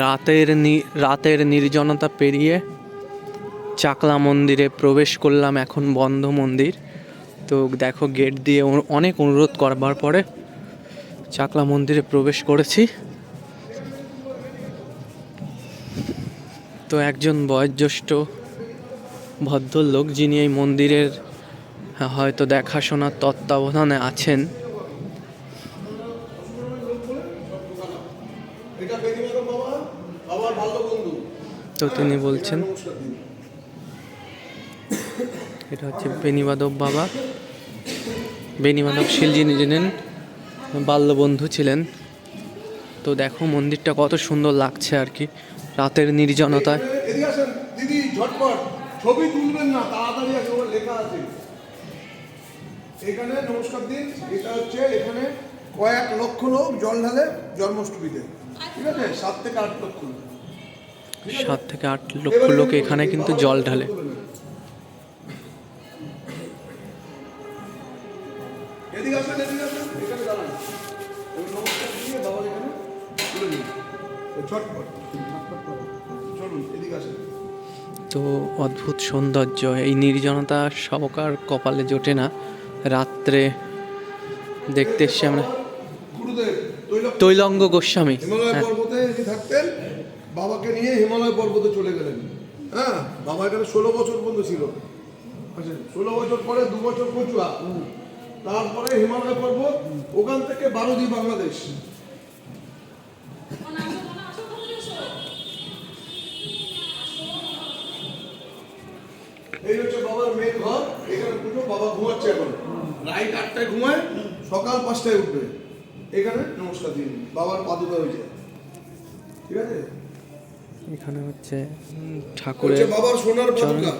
রাতের রাতের নির্জনতা পেরিয়ে চাকলা মন্দিরে প্রবেশ করলাম এখন বন্ধ মন্দির। তো দেখো গেট দিয়ে অনেক অনুরোধ করবার পরে চাকলা মন্দিরে প্রবেশ করেছি। তো একজন বয়োজ্যেষ্ঠ ভদ্রলোক যিনি এই মন্দিরের হয়তো দেখাশোনার তত্ত্বাবধানে আছেন তো তিনি বলছেন, এটা হচ্ছে বেনিমাধব বাবা। বেনিমাধব শীল যিনি ছিলেন বাল্যবন্ধু ছিলেন। তো দেখো মন্দিরটা কত সুন্দর লাগছে আর কি, রাতের নির্জনতায়। কয়েক লক্ষ লোক জল ঢালে জন্মাষ্টমীতে। ঠিক আছে? সাত থেকে আট লক্ষ লোক। সাত থেকে আট লক্ষ লোক এখানে কিন্তু জল ঢালে। তো অদ্ভুত সৌন্দর্য এই নির্জনতা সবকার কপালে জোটে না। রাত্রে দেখতে এসছি আমরা। তৈলঙ্গ গোস্বামী হ্যাঁ। থাকতেন। বাবাকে নিয়ে হিমালয় পর্বতে চলে গেলেন। হ্যাঁ বাবা এখানে ষোলো বছর পর্যন্ত ছিল। আচ্ছা ষোলো বছর পরে, দু বছর কচুয়া। তারপরে হিমালয় পর্বত, ওখান থেকে বারোদি বাংলাদেশ। এই হচ্ছে বাবার মেন ঘর। এখানে পুজো, বাবা ঘুমাচ্ছে এখন। রাইট আটটায় ঘুমায়, সকাল পাঁচটায় উঠবে। এখানে নমস্কার দিন। বাবার পাদুকা হয়েছে ঠিক আছে? এখানে হচ্ছে ঠাকুরের বাবার সোনার পাদুকা।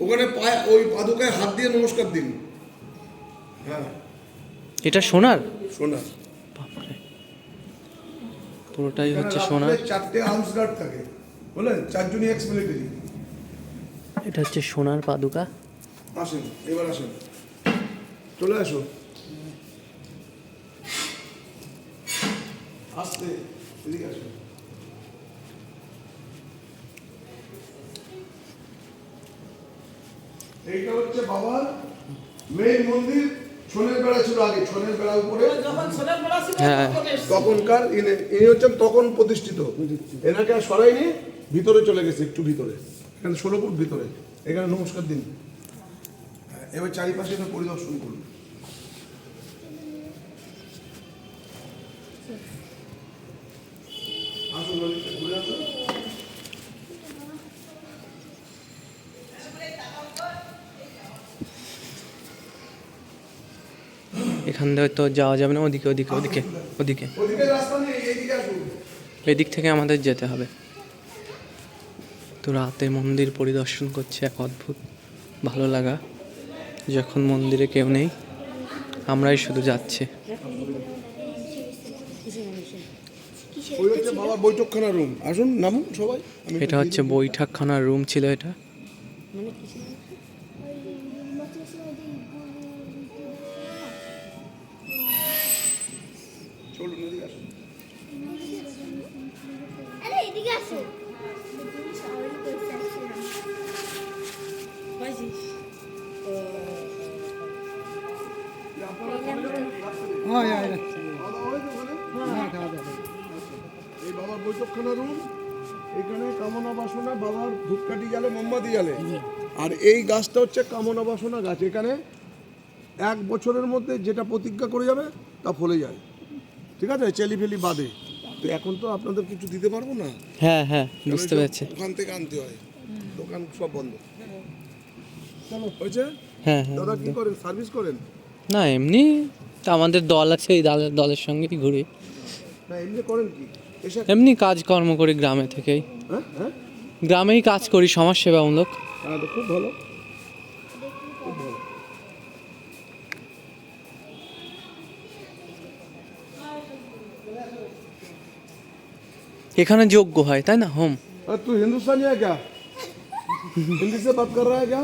ওখানে পায়ে ওই পাদুকায় হাত দিয়ে নমস্কার দিন। হ্যাঁ। এটা সোনার? সোনার। বাপরে। পুরোটাই হচ্ছে সোনার। চারটে আর্মস গার্ড থাকে বলেন চারজনই এক্স মিলিটারি এটা হচ্ছে সোনার পাদুকা? আসেন এবার আসেন। চলে আসো। আসতে এদিকে আসো। এইটা হচ্ছে বাবার মেইন মন্দির ছনের বেড়া ছিল আগে ছনের বেড়া উপরে। হ্যাঁ। তখন এসেছে। তখনকার ইনি ইনি হচ্ছেন তখন প্রতিষ্ঠিত। এনাকে আর সরাইনি ভিতরে চলে গেছে একটু ভিতরে। এখানে ষোলো ফুট ভিতরে। এখানে নমস্কার দিন। হ্যাঁ, এবার চারিপাশে পরিদর্শন করুন। আসুন ললিতা, ঘুরে আসুন এখান থেকে তো যাওয়া যাবে না ওদিকে ওদিকে ওদিকে ওদিকে। এদিক থেকে আমাদের যেতে হবে। তো রাতে মন্দির পরিদর্শন করছে এক অদ্ভুত ভালো লাগা। যখন মন্দিরে কেউ নেই আমরাই শুধু যাচ্ছি। ওই হচ্ছে বাবার বৈঠকখানা রুম আসুন নামুন সবাই। আমি একটু এটা হচ্ছে বৈঠকখানার রুম ছিল এটা। চলুন এদিকে আসুন এদিকে দাওয়া হয়েছে ওখানে? এই বাবার বৈঠকখানা রুম এখানে কামনা বাসনা বাবার ধূপকাঠি জ্বালে মোমবাতি জ্বালে আর এই গাছটা হচ্ছে কামনা বাসনা গাছ। এখানে এক বছরের মধ্যে যেটা প্রতিজ্ঞা করে যাবে তা ফলে যায়। ঠিক আছে চেলি ফেলি বাদে। তো এখন তো আপনাদের কিছু দিতে পারব না? হ্যাঁ হ্যাঁ বুঝতে পেরেছি। ওখান থেকে আনতে হয় দোকান সব বন্ধ। হয়েছে? হ্যাঁ হ্যাঁ দাদা কি করেন? সার্ভিস করেন? না এমনি আমাদের দল আছে এই দলের দলের সঙ্গেই ঘুরি। না এমনি করেন কি? এমনি কাজকর্ম করি গ্রামে থেকেই। হ্যাঁ হ্যাঁ। গ্রামেই কাজ করি সমাজসেবামূলক। হ্যাঁ তো খুব ভালো। এখানে যোগ্য হয় তাই না? হোম। তুই হিন্দুস্তানি হ্যাঁ ক্যা হিন্দি সে বাত কর রা ক্যা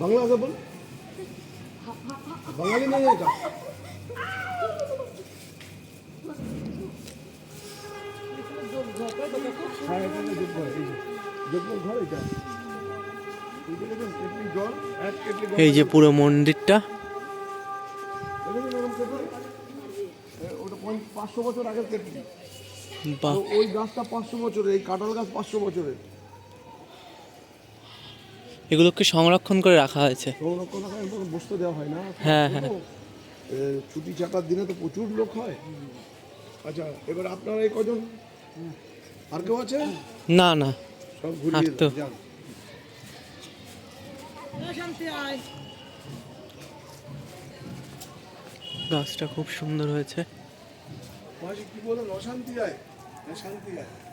বাংলা সে বল। বাঙালি নেই ক্যা এই যে পুরো মন্দিরটা। পাঁচশো বছর আগের কেটলি। বাহ। ওই গাছটা পাঁচশো বছরের এই কাঁঠাল গাছ পাঁচশো বছরের। এগুলোকে সংরক্ষণ করে রাখা হয়েছে। সংরক্ষণ রাখা এরকম বসতে দেওয়া হয় না। হ্যাঁ, হ্যাঁ। ছুটি চাটার দিনে তো প্রচুর লোক হয়। আচ্ছা এবার আপনারা এই কজন? আর কেউ আছে? না না। সব ঘুরিয়ে তো। গাছটা খুব সুন্দর হয়েছে। কি বলেন অশান্তি আয় না শান্তি আয়